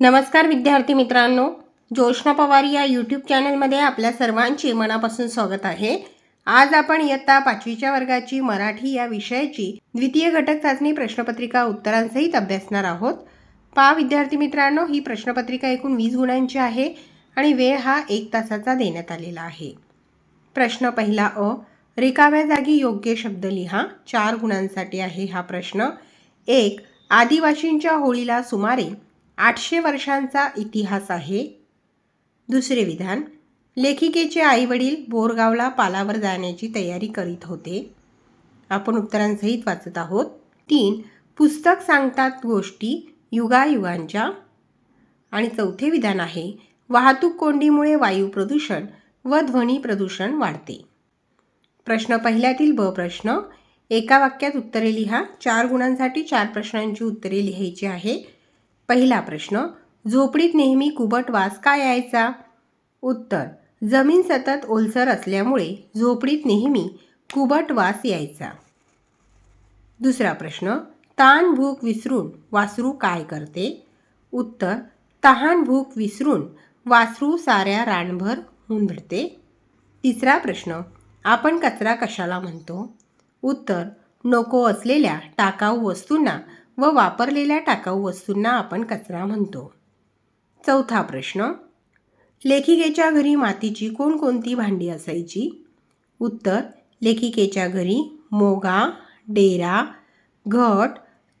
नमस्कार विद्यार्थी मित्रांनो जोशना पवार या यूट्यूब चॅनलमध्ये आपल्या सर्वांचे मनापासून स्वागत आहे. आज आपण इयत्ता पाचवीच्या वर्गाची मराठी या विषयाची द्वितीय घटक चाचणी प्रश्नपत्रिका उत्तरांसहित अभ्यासणार आहोत. पा विद्यार्थी मित्रांनो ही प्रश्नपत्रिका एकूण वीस गुणांची आहे आणि वेळ हा एक तासाचा देण्यात आलेला आहे. प्रश्न पहिला अ रिकाव्या जागी योग्य शब्द लिहा. चार गुणांसाठी आहे हा प्रश्न. एक आदिवासींच्या होळीला सुमारे आठशे वर्षांचा इतिहास आहे. दुसरे विधान लेखिकेचे आईवडील बोरगावला पालावर जाण्याची तयारी करीत होते. आपण उत्तरांसहित वाचत आहोत. तीन पुस्तक सांगतात गोष्टी युगायुगांच्या. आणि चौथे विधान आहे वाहतूक कोंडीमुळे वायू प्रदूषण व ध्वनी प्रदूषण वाढते. प्रश्न पहिल्यातील ब प्रश्न एका वाक्यात उत्तरे लिहा चार गुणांसाठी चार प्रश्नांची उत्तरे लिहायची आहे. पहिला प्रश्न झोपडीत नेहमी कुबट वास का यायचा? उत्तर जमीन सतत ओलसर असल्यामुळे झोपडीत नेहमी कुबट वास यायचा. दुसरा प्रश्न ताण भूक विसरून वासरू काय करते? उत्तर तहान भूक विसरून वासरू साऱ्या रानभर हुंदडते तिसरा प्रश्न आपण कचरा कशाला म्हणतो? उत्तर नको असलेल्या टाकाऊ वस्तूंना व वापरलेल्या टाकाऊ वस्तूंना आपण कचरा म्हणतो. चौथा प्रश्न. लेखिकेच्या घरी मातीची कोणकोणती भांडी असायची? उत्तर. लेखिकेच्या घरी मोगा डेरा घट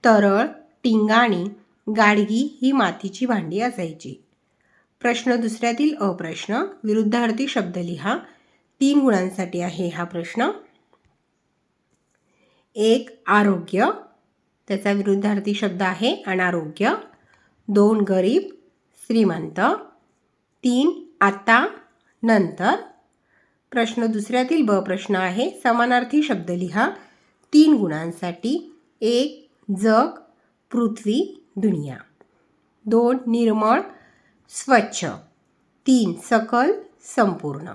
तरळ टिंगाणी गाडगी ही मातीची भांडी असायची. प्रश्न दुसऱ्यातील अप्रश्न. विरुद्धार्थी शब्द लिहा. तीन गुणांसाठी आहे हा प्रश्न. एक आरोग्य. त्याचा विरुद्धार्थी शब्द आहे अनारोग्य. दोन गरीब श्रीमंत. तीन आता नंतर. प्रश्न दुसऱ्यातील ब प्रश्न आहे. समानार्थी शब्द लिहा. तीन गुणांसाठी. एक जग पृथ्वी दुनिया. दोन निर्मळ स्वच्छ. तीन सकल संपूर्ण.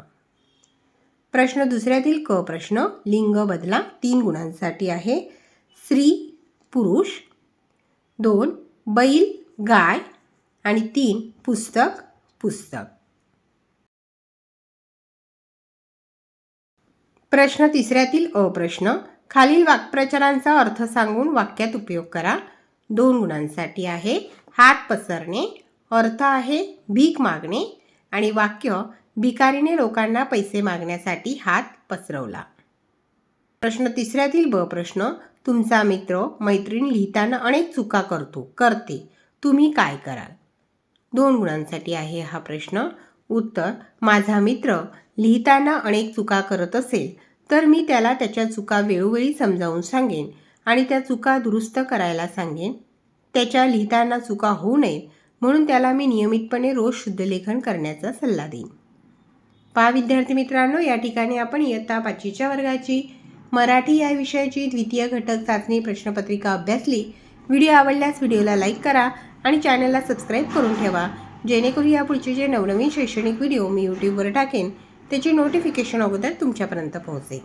प्रश्न दुसऱ्यातील क प्रश्न लिंग बदला. तीन गुणांसाठी आहे. स्त्री पुरुष दोन बैल गाय आणि तीन पुस्तक पुस्तक. प्रश्न तिसऱ्यातील अप्रश्न खालील वाक्प्रचारांचा अर्थ सांगून वाक्यात उपयोग करा. दोन गुणांसाठी आहे. हात पसरणे अर्थ आहे भीक मागणे आणि वाक्य भिकारीने लोकांना पैसे मागण्यासाठी हात पसरवला. प्रश्न तिसऱ्यातील ब प्रश्न. तुमचा मित्र मैत्रीण लिहिताना अनेक चुका करतो करते. तुम्ही काय कराल? दोन गुणांसाठी आहे हा प्रश्न. उत्तर माझा मित्र लिहिताना अनेक चुका करत असेल तर मी त्याला त्याच्या चुका वेळोवेळी समजावून सांगेन आणि त्या चुका दुरुस्त करायला सांगेन. त्याच्या लिहिताना चुका होऊ नयेत म्हणून त्याला मी नियमितपणे रोज शुद्धलेखन करण्याचा सल्ला देईन. पहा विद्यार्थी मित्रांनो या ठिकाणी आपण इयत्ता पाचवीच्या वर्गाची मराठी या विषयाची द्वितीय घटक चाचणी प्रश्नपत्रिका अभ्यासली व्हिडिओ आवडल्यास व्हिडिओला लाईक करा आणि चॅनलला सबस्क्राईब करून ठेवा. जेणेकरून या पुढचे जे नवनवीन शैक्षणिक व्हिडिओ मी यूट्यूबवर टाकेन त्याची नोटिफिकेशन अगोदर तुमच्यापर्यंत पोहोचेल.